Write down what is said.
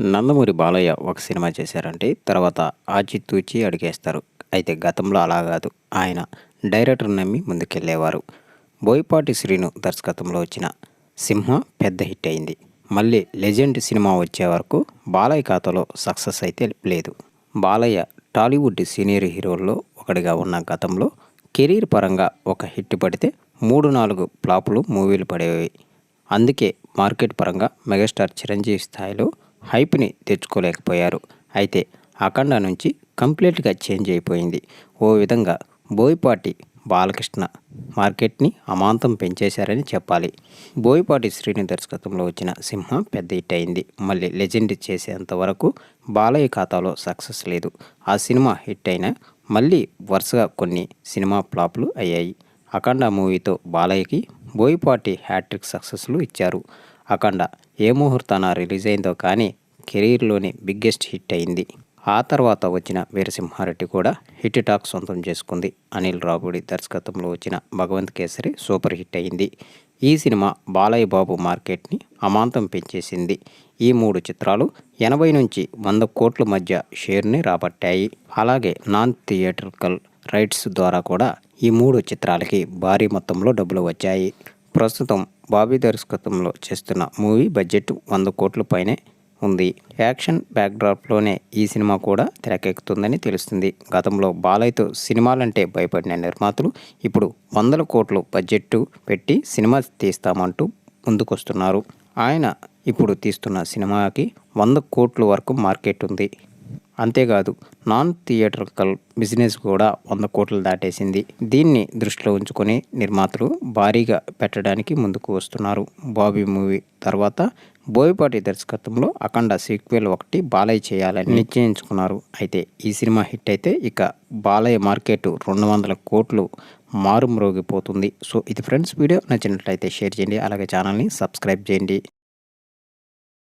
నందమూరి బాలయ్య ఒక సినిమా చేశారంటే తర్వాత ఆచితూచి అడిగేస్తారు. అయితే గతంలో అలా కాదు. ఆయన డైరెక్టర్ నమ్మి ముందుకెళ్ళేవారు. బోయపాటి శ్రీను దర్శకత్వంలో వచ్చిన సింహ పెద్ద హిట్ అయింది. మళ్ళీ లెజెండ్ సినిమా వచ్చే వరకు బాలయ్య ఖాతాలో సక్సెస్ అయితే లేదు. బాలయ్య టాలీవుడ్ సీనియర్ హీరోల్లో ఒకటిగా ఉన్న గతంలో కెరీర్ పరంగా ఒక హిట్ పడితే మూడు నాలుగు ఫ్లాపులు మూవీలు పడేవి. అందుకే మార్కెట్ పరంగా మెగాస్టార్ చిరంజీవి స్థాయిలో హైప్ని తెచ్చుకోలేకపోయారు. అయితే అఖండ నుంచి కంప్లీట్గా చేంజ్ అయిపోయింది. ఓ విధంగా బోయపాటి బాలకృష్ణ మార్కెట్ని అమాంతం పెంచేశారని చెప్పాలి. బోయపాటి శ్రీని దర్శకత్వంలో వచ్చిన సింహ పెద్ద హిట్ అయింది. మళ్ళీ లెజెండ్ చేసేంత వరకు బాలయ్య ఖాతాలో సక్సెస్ లేదు. ఆ సినిమా హిట్ అయినా మళ్ళీ వరుసగా కొన్ని సినిమా ఫ్లాప్లు అయ్యాయి. అఖండ మూవీతో బాలయ్యకి బోయపాటి హ్యాట్రిక్ సక్సెస్లు ఇచ్చారు. అఖండ. ఏ ముహూర్తాన రిలీజ్ అయిందో కానీ కెరీర్లోని బిగ్గెస్ట్ హిట్ అయింది. ఆ తర్వాత వచ్చిన వీరసింహారెడ్డి కూడా హిట్ టాక్ సొంతం చేసుకుంది. అనిల్ రావుడి దర్శకత్వంలో వచ్చిన భగవంత్ కేసరి సూపర్ హిట్ అయింది. ఈ సినిమా బాలయ్య బాబు మార్కెట్ని అమాంతం పెంచేసింది. ఈ మూడు చిత్రాలు ఎనభై నుంచి వంద కోట్ల మధ్య షేర్ని రాబట్టాయి. అలాగే నాన్ థియేట్రికల్ రైట్స్ ద్వారా కూడా ఈ మూడు చిత్రాలకి భారీ మొత్తంలో డబ్బులు వచ్చాయి. ప్రస్తుతం బాబీ దర్శకత్వంలో చేస్తున్న మూవీ బడ్జెట్ వంద కోట్ల పైనే ఉంది. యాక్షన్ బ్యాక్డ్రాప్లోనే ఈ సినిమా కూడా తెరకెక్కుతుందని తెలుస్తుంది. గతంలో బాలయ్యతో సినిమాలంటే భయపడిన నిర్మాతలు ఇప్పుడు వందల కోట్లు బడ్జెట్ పెట్టి సినిమా తీస్తామంటూ ముందుకొస్తున్నారు. ఆయన ఇప్పుడు తీస్తున్న సినిమాకి వంద కోట్ల వరకు మార్కెట్ ఉంది. అంతేకాదు నాన్ థియేటర్కల్ బిజినెస్ కూడా వంద కోట్లు దాటేసింది. దీన్ని దృష్టిలో ఉంచుకొని నిర్మాతలు భారీగా పెట్టడానికి ముందుకు వస్తున్నారు. బాబీ మూవీ తర్వాత బోయపాటి దర్శకత్వంలో అఖండ సీక్వెల్ ఒకటి బాలయ్య చేయాలని నిశ్చయించుకున్నారు. అయితే ఈ సినిమా హిట్ అయితే ఇక బాలయ్య మార్కెట్ రెండు వందల కోట్లు మారుమ్రోగిపోతుంది. సో ఇది ఫ్రెండ్స్ వీడియో. నచ్చినట్లయితే షేర్ చేయండి. అలాగే ఛానల్ని సబ్స్క్రైబ్ చేయండి.